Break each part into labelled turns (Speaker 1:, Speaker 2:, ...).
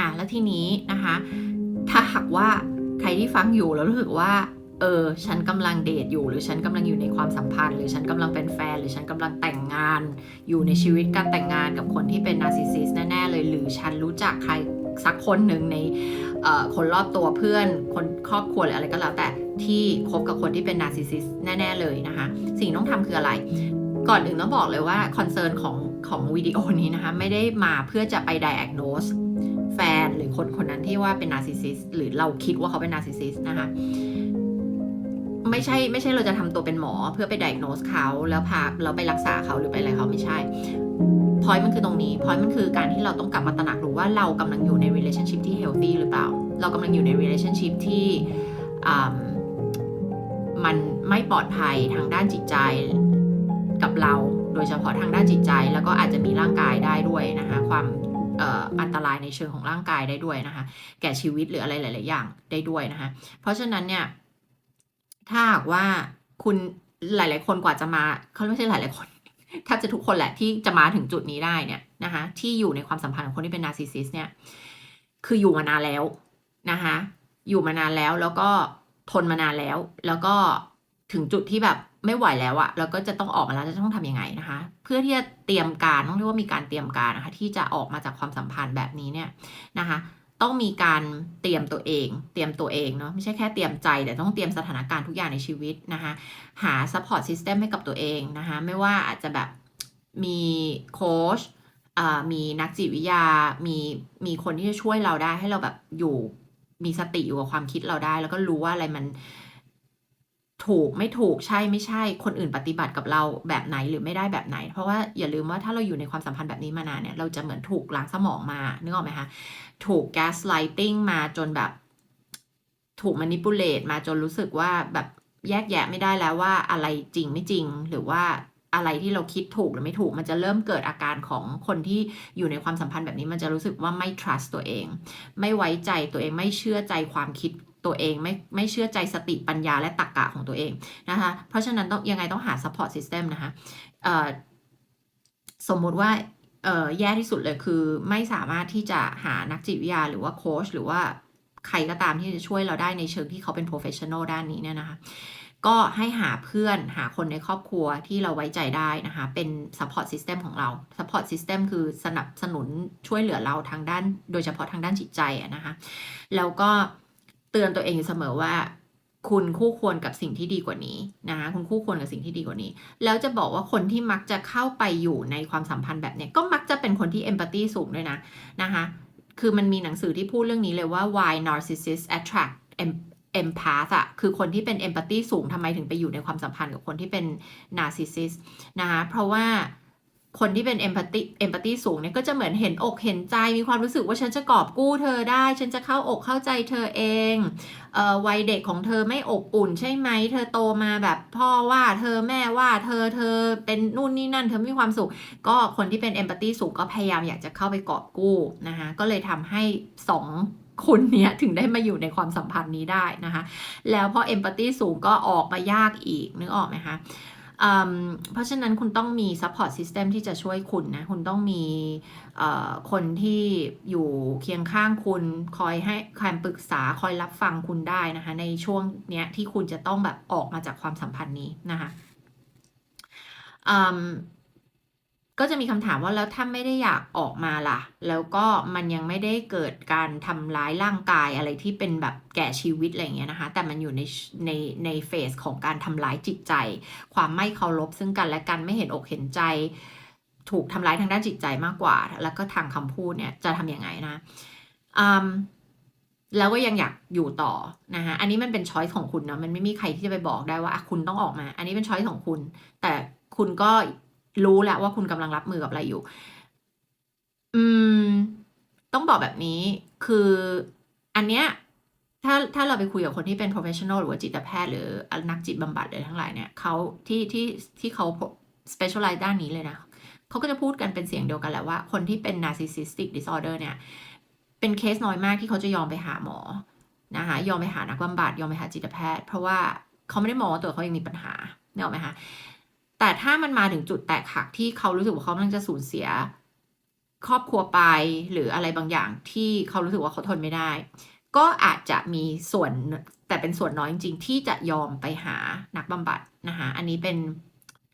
Speaker 1: อะแล้วทีนี้นะคะ ถ้าหากว่าใครที่ฟังอยู่แล้วรู้สึกว่าเออฉันกำลังเดทอยู่ หรือฉันกำลังอยู่ในความสัมพันธ์ หรือฉันกำลังเป็นแฟน หรือฉันกำลังแต่งงาน อยู่ในชีวิตการแต่งงานกับคนที่เป็นนาร์ซิสซิสแน่ๆเลย หรือฉันรู้จักใครสักคนหนึ่งในออคนรอบตัวเพื่อน คนครอบครัวหรืออะไรก็แล้วแต่ที่คบกับคนที่เป็นนาร์ซิสซิสแน่ ๆ เลยนะคะ สิ่งต้องทำคืออะไร ก่อนอื่นต้องบอกเลยว่าคอนเซิร์นของของวิดีโอนี้นะคะ ไม่ได้มาเพื่อจะไป diagnose แแฟนหรือคนคนนั้นที่ว่าเป็นนาร์ซิสซิสหรือเราคิดว่าเขาเป็นนาร์ซิสซิสนะคะไม่ใช่ไม่ใช่เราจะทำตัวเป็นหมอเพื่อไป diagnose เขาแล้วพาแล้วไปรักษาเขาหรือไปอะไรเขาไม่ใช่พอยมันคือตรงนี้พอยมันคือการที่เราต้องกลับมาตระหนักรู้ว่าเรากำลังอยู่ใน relationship ที่ healthy หรือเปล่า เรากำลังอยู่ใน relationship ที่มันไม่ปลอดภัยทางด้านจิตใจกับเรา โดยเฉพาะทางด้านจิตใจ แล้วก็อาจจะมีร่างกายได้ด้วยนะคะความ อันตรายในเชิงของร่างกายได้ด้วยนะคะ แก่ชีวิตหรืออะไรหลาย ๆ อย่างได้ด้วยนะคะ เพราะฉะนั้นเนี่ย ถ้าหากว่าคุณหลาย ๆ คนกว่าจะมาเขาไม่ใช่หลาย ๆ คนแทบจะทุกคนแหละที่จะมาถึงจุดนี้ได้เนี่ยนะคะ ที่อยู่ในความสัมพันธ์ของคนที่เป็นนาร์ซิสซิสเนี่ย คืออยู่มานานแล้วนะคะ อยู่มานานแล้วแล้วก็ทนมานานแล้ว แล้วก็ถึงจุดที่แบบ ไม่ไหวแล้วอะแล้วก็จะต้องออกมาแล้วจะต้องทำยังไงนะคะ เพื่อที่จะเตรียมการต้องเรียกว่ามีการเตรียมการนะคะ ที่จะออกมาจากความสัมพันธ์แบบนี้เนี่ยนะคะ ต้องมีการเตรียมตัวเอง เตรียมตัวเองเนาะไม่ใช่แค่เตรียมใจ แต่ต้องเตรียมสถานการณ์ทุกอย่างในชีวิตนะคะ หา support system ให้กับตัวเองนะคะ ไม่ว่าอาจจะแบบมีโค้ชมีนักจิตวิทยา มีมีคนที่จะช่วยเราได้ให้เราแบบอยู่มีสติอยู่กับความคิดเราได้ แล้วก็รู้ว่าอะไรมัน ถูกไม่ถูกใช่ไม่ใช่ คนอื่นปฏิบัติกับเราแบบไหนหรือไม่ได้แบบไหน เพราะว่าอย่าลืมว่าถ้าเราอยู่ในความสัมพันธ์แบบนี้มานานเนี่ยเราจะเหมือนถูกล้างสมองมานึกออกไหมคะถูก gaslighting มาจนแบบ ถูก manipulate มาจนรู้สึกว่าแบบแยกแยะไม่ได้แล้วว่าอะไรจริงไม่จริงหรือว่าอะไรที่เราคิดถูกหรือไม่ถูก มันจะเริ่มเกิดอาการของคนที่อยู่ในความสัมพันธ์แบบนี้ มันจะรู้สึกว่าไม่ trust ตัวเอง ไม่ไว้ใจตัวเองไม่เชื่อใจความคิด ตัวเองไม่ไม่เชื่อใจสติปัญญาและตรรกะของตัวเองนะคะเพราะฉะนั้นต้องยังไงต้องหา support system นะคะสมมุติว่าแย่ที่สุดเลยคือไม่สามารถที่จะหานักจิตวิทยาหรือว่าโค้ชหรือว่าใครก็ตามที่จะช่วยเราได้ในเชิงที่เขาเป็น professional ด้านนี้เนี่ยนะคะก็ให้หาเพื่อนหาคนในครอบครัวที่เราไว้ใจได้นะคะ เป็น support system ของเรา support system คือสนับสนุนช่วยเหลือเราทางด้าน โดยเฉพาะทางด้านจิตใจนะคะ แล้วก็ เตือนตัวเองอยู่เสมอว่า คุณคู่ควรกับสิ่งที่ดีกว่านี้นะคะคุณคู่ควรกับสิ่งที่ดีกว่านี้ แล้วจะบอกว่าคนที่มักจะเข้าไปอยู่ในความสัมพันธ์แบบเนี้ยก็มักจะเป็นคนที่ empathy สูงด้วยนะนะคะคือมันมีหนังสือที่พูดเรื่องนี้เลยว่า why narcissists attract em- empath อะคือคนที่เป็น empathy สูงทำไมถึงไปอยู่ในความสัมพันธ์กับคนที่เป็น narcissist นะคะเพราะว่า คนที่เป็น empathy empathy สูงเนี่ยก็จะเหมือนเห็นอกเห็นใจมีความรู้สึกว่าฉันจะกอบกู้เธอได้ ฉันจะเข้าอกเข้าใจเธอเองเออวัยเด็กของเธอไม่อบอุ่นใช่ไหมเธอโตมาแบบพ่อว่าเธอแม่ว่าเธอเธอเป็นนู่นนี่นั่นเธอไม่มีความสุข ก็คนที่เป็น empathy สูงก็พยายามอยากจะเข้าไปกอบกู้นะคะก็เลยทำให้สองคนเนี้ยถึงได้มาอยู่ในความสัมพันธ์นี้ได้นะคะ แล้วพอ empathy สูงก็ออกมายากอีกนึกออกไหมคะ เพราะฉะนั้นคุณต้องมี support system ที่จะช่วยคุณนะ คุณต้องมีคนที่อยู่เคียงข้างคุณคอยให้คำปรึกษาคอยรับฟังคุณได้นะคะ ในช่วงเนี้ยที่คุณจะต้องแบบออกมาจากความสัมพันธ์นี้นะคะ ก็จะมีคำถามว่าแล้วถ้าไม่ได้อยากออกมาล่ะ แล้วก็มันยังไม่ได้เกิดการทำร้ายร่างกายอะไรที่เป็นแบบแก่ชีวิตอะไรเงี้ยนะคะ แต่มันอยู่ในในในเฟสของการทำร้ายจิตใจ ความไม่เคารพซึ่งกันและกันไม่เห็นอกเห็นใจ ถูกทำร้ายทางด้านจิตใจมากกว่า แล้วก็ทางคำพูดเนี่ยจะทำยังไงนะอืมแล้วก็ยังอยากอยู่ต่อนะคะอันนี้มันเป็นช้อยส์ของคุณเนาะมันไม่มีใครที่จะไปบอกได้ว่าคุณต้องออกมา อันนี้เป็นช้อยส์ของคุณ แต่คุณก็ รู้แล้วว่าคุณกำลังรับมือกับอะไรอยู่ อืม ต้องบอกแบบนี้ คืออันเนี้ยถ้าถ้าเราไปคุยกับคนที่เป็น professional หรือว่าจิตแพทย์หรือนักจิตบำบัดเลยทั้งหลายเนี่ยเขาที่ที่ที่เขา specialize ด้านนี้เลยนะเขาก็จะพูดกันเป็นเสียงเดียวกันแหละว่าคนที่เป็น narcissistic disorder เนี่ย เป็นเคสน้อยมากที่เขาจะยอมไปหาหมอนะคะยอมไปหานักบำบัดยอมไปหาจิตแพทย์ เพราะว่าเขาไม่ได้มองว่าตัวเขายังมีปัญหาเนี่ยหรอกไหมคะ แต่ถ้ามันมาถึงจุดแตกหักที่เขารู้สึกว่าเขากำลังจะสูญเสีย ครอบครัวไปหรืออะไรบางอย่างที่เขารู้สึกว่าเขาทนไม่ได้ ก็อาจจะมีส่วนแต่เป็นส่วนน้อยจริง ๆ ที่จะยอมไปหานักบำบัดนะคะอันนี้เป็น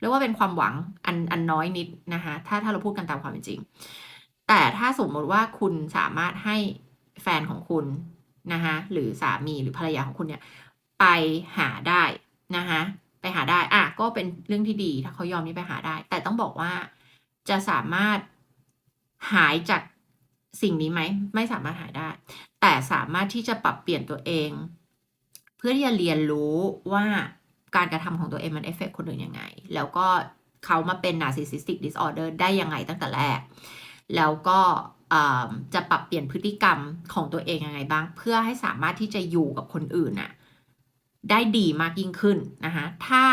Speaker 1: เรียกว่าเป็นความหวังอันอันน้อยนิดนะคะถ้าถ้าเราพูดกันตามความเป็นจริง แต่ถ้าสมมติว่าคุณสามารถให้แฟนของคุณนะคะหรือสามีหรือภรรยาของคุณเนี่ยไปหาได้นะคะ ไปหาได้อะก็เป็นเรื่องที่ดีถ้าเขายอมนี่ไปหาได้ แต่ต้องบอกว่าจะสามารถหายจากสิ่งนี้ไหมไม่สามารถหายได้ แต่สามารถที่จะปรับเปลี่ยนตัวเอง เพื่อที่จะเรียนรู้ว่าการกระทำของตัวเองมันเอฟเฟกคนอื่นยังไง แล้วก็เขามาเป็น narcissistic disorder ได้ยังไงตั้งแต่แรก แล้วก็จะปรับเปลี่ยนพฤติกรรมของตัวเองยังไงบ้าง เพื่อให้สามารถที่จะอยู่กับคนอื่นน่ะ ได้ดีมากยิ่งขึ้นนะคะถ้า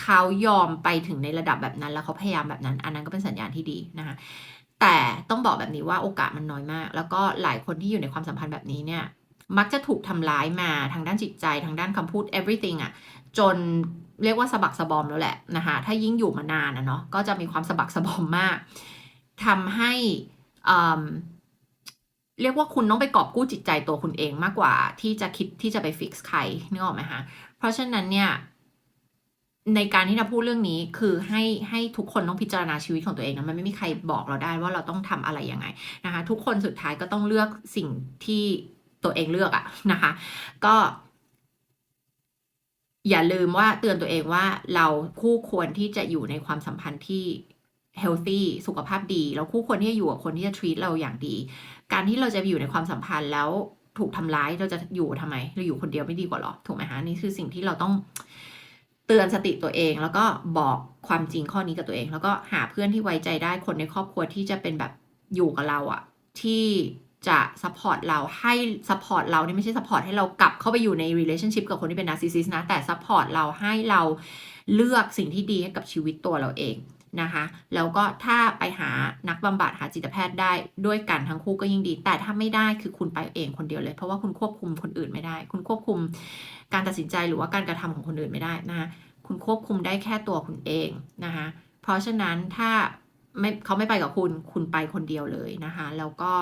Speaker 1: เขายอมไปถึงในระดับแบบนั้น แล้วเขาพยายามแบบนั้น อันนั้นก็เป็นสัญญาณที่ดีนะคะแต่ต้องบอกแบบนี้ว่าโอกาสมันน้อยมาก แล้วก็หลายคนที่อยู่ในความสัมพันธ์แบบนี้เนี่ยมักจะถูกทำร้ายมาทางด้านจิตใจทางด้านคำพูด everything อะจนเรียกว่าสะบักสะบอมแล้วแหละนะคะถ้ายิ่งอยู่มานานนะเนาะก็จะมีความสะบักสะบอมมากทำให้ เรียกว่าคุณต้องไปกอบกู้จิตใจตัวคุณเองมากกว่า ที่จะคิดที่จะไปฟิกซ์ใครนึกออกไหมคะเพราะฉะนั้นเนี่ยในการที่เราพูดเรื่องนี้คือให้ให้ทุกคนต้องพิจารณาชีวิตของตัวเองนะมันไม่มีใครบอกเราได้ว่าเราต้องทำอะไรยังไงนะคะ ทุกคนสุดท้ายก็ต้องเลือกสิ่งที่ตัวเองเลือกอะนะคะ ก็ อย่าลืมว่าเตือนตัวเองว่าเราคู่ควรที่จะอยู่ในความสัมพันธ์ที่ healthy สุขภาพดี เราคู่ควรที่จะอยู่กับคนที่จะ treat เราอย่างดี การที่เราจะอยู่ในความสัมพันธ์แล้วถูกทำร้ายเราจะอยู่ทำไม เราอยู่คนเดียวไม่ดีกว่าหรอถูกไหมคะนี่คือสิ่งที่เราต้องเตือนสติตัวเอง แล้วก็บอกความจริงข้อนี้กับตัวเอง แล้วก็หาเพื่อนที่ไว้ใจได้คนในครอบครัวที่จะเป็นแบบอยู่กับเราอะที่จะซัพพอร์ตเราให้ซัพพอร์ตเรานี่ไม่ใช่ซัพพอร์ตให้เรากลับเข้าไปอยู่ใน relationship กับคนที่เป็น narcissist นะ แต่ซัพพอร์ตเราให้เราเลือกสิ่งที่ดีให้กับชีวิตตัวเราเอง นะคะ แล้วก็ถ้าไปหานักบำบัดหาจิตแพทย์ได้ด้วยกันทั้งคู่ก็ยิ่งดี แต่ถ้าไม่ได้คือคุณไปเองคนเดียวเลย เพราะว่าคุณควบคุมคนอื่นไม่ได้ คุณควบคุมการตัดสินใจหรือว่าการกระทำของคนอื่นไม่ได้นะคะคุณควบคุมได้แค่ตัวคุณเองนะคะเพราะฉะนั้นถ้าไม่เขาไม่ไปกับคุณคุณไปคนเดียวเลยนะคะแล้วก็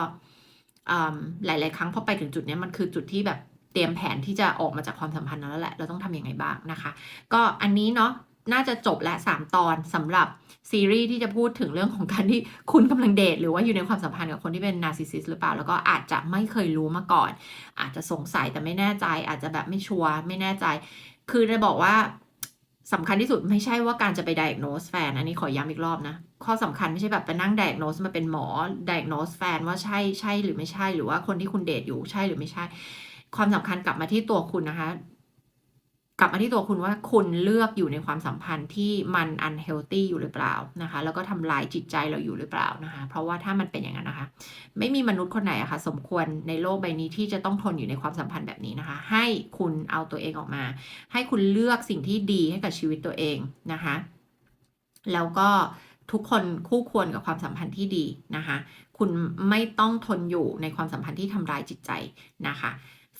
Speaker 1: หลาย ๆ ครั้งพอไปถึงจุดนี้มันคือจุดที่แบบเตรียมแผนที่จะออกมาจากความสัมพันธ์นั้นแล้วแหละ เราต้องทำยังไงบ้างนะคะ ก็อันนี้เนาะ น่าจะจบและ 3 ตอนสำหรับซีรีส์ที่จะพูดถึงเรื่องของการที่คุณกำลังเดทหรือว่าอยู่ในความสัมพันธ์กับคนที่เป็นนาร์ซิสซิสหรือเปล่า แล้วก็อาจจะไม่เคยรู้มาก่อน อาจจะสงสัยแต่ไม่แน่ใจ อาจจะแบบไม่ชัวร์ไม่แน่ใจ คือจะบอกว่าสำคัญที่สุดไม่ใช่ว่าการจะไป diagnose แฟน อันนี้ขอย้ำอีกรอบนะ ข้อสำคัญไม่ใช่แบบไปนั่ง diagnose มาเป็นหมอ diagnose แฟนว่าใช่ใช่หรือไม่ใช่ หรือว่าคนที่คุณเดทอยู่ใช่หรือไม่ใช่ ความสำคัญกลับมาที่ตัวคุณนะคะ กลับมาที่ตัวคุณว่าคุณเลือกอยู่ในความสัมพันธ์ที่มัน unhealthy อยู่หรือเปล่านะคะ แล้วก็ทำลายจิตใจเราอยู่หรือเปล่านะคะ เพราะว่าถ้ามันเป็นอย่างนั้นนะคะ ไม่มีมนุษย์คนไหนอะคะ่ะสมควรในโลกใบนี้ที่จะต้องทนอยู่ในความสัมพันธ์แบบนี้นะคะ ให้คุณเอาตัวเองออกมา ให้คุณเลือกสิ่งที่ดีให้กับชีวิตตัวเองนะคะ แล้วก็ทุกคนคู่ควรกับความสัมพันธ์ที่ดีนะคะ คุณไม่ต้องทนอยู่ในความสัมพันธ์ที่ทำร้ายจิตใจนะคะ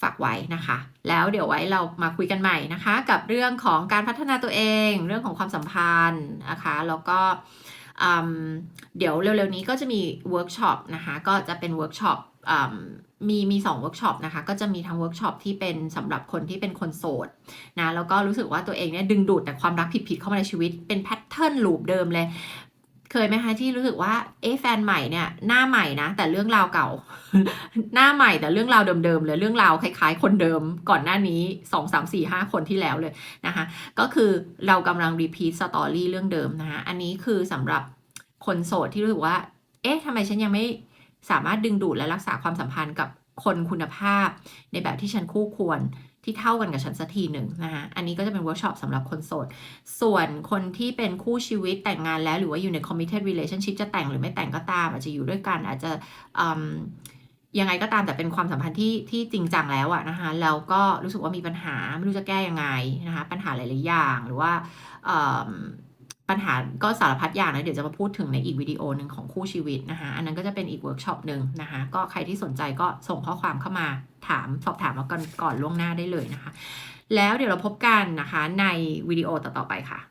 Speaker 1: ฝากไว้นะคะ แล้วเดี๋ยวไว้เรามาคุยกันใหม่นะคะ กับเรื่องของการพัฒนาตัวเอง เรื่องของความสัมพันธ์นะคะแล้วก็เดี๋ยวเร็วๆนี้ก็จะมีเวิร์กช็อปนะคะก็จะเป็นเวิร์กช็อปมีมีสองเวิร์กช็อปนะคะก็จะมีทั้งเวิร์กช็อปที่เป็นสำหรับคนที่เป็นคนโสดนะแล้วก็รู้สึกว่าตัวเองเนี่ยดึงดูดแต่ความรักผิดๆเข้ามาในชีวิตเป็นแพทเทิร์นลูปเดิมเลย เคยไหมคะที่รู้สึกว่า เอ๊ะแฟนใหม่เนี่ยหน้าใหม่นะ แต่เรื่องราวเก่า หน้าใหม่แต่เรื่องราวเดิมๆเลยเรื่องราวคล้ายๆ คนเดิมก่อนหน้านี้สองสามสี่ห้าคนที่แล้วเลยนะคะ ก็คือเรากำลังรีพีทสตอรี่เรื่องเดิมนะคะอันนี้คือสำหรับคนโสดที่รู้สึกว่า เอ๊ะทำไมฉันยังไม่สามารถดึงดูดและรักษาความสัมพันธ์กับคนคุณภาพ ในแบบที่ฉันคู่ควร ที่เท่ากันกับฉันสักทีหนึ่งนะคะอันนี้ก็จะเป็นเวิร์กช็อปสำหรับคนโสด ส่วนคนที่เป็นคู่ชีวิตแต่งงานแล้ว หรือว่าอยู่ใน committed relationship จะแต่งหรือไม่แต่งก็ตาม อาจจะอยู่ด้วยกันอาจจะยังไงก็ตามแต่เป็นความสัมพันธ์ที่ที่จริงจังแล้วอะนะคะแล้วก็รู้สึกว่ามีปัญหาไม่รู้จะแก้ยังไงนะคะปัญหาหลายๆอย่างหรือว่า ปัญหาก็สารพัดอย่างนะ เดี๋ยวจะมาพูดถึงในอีกวิดีโอหนึ่งของคู่ชีวิตนะคะ อันนั้นก็จะเป็นอีกเวิร์กช็อปหนึ่งนะคะ ก็ใครที่สนใจก็ส่งข้อความเข้ามาถามสอบถามมาก่อนก่อนล่วงหน้าได้เลยนะคะ แล้วเดี๋ยวเราพบกันนะคะในวิดีโอต่อๆไปค่ะ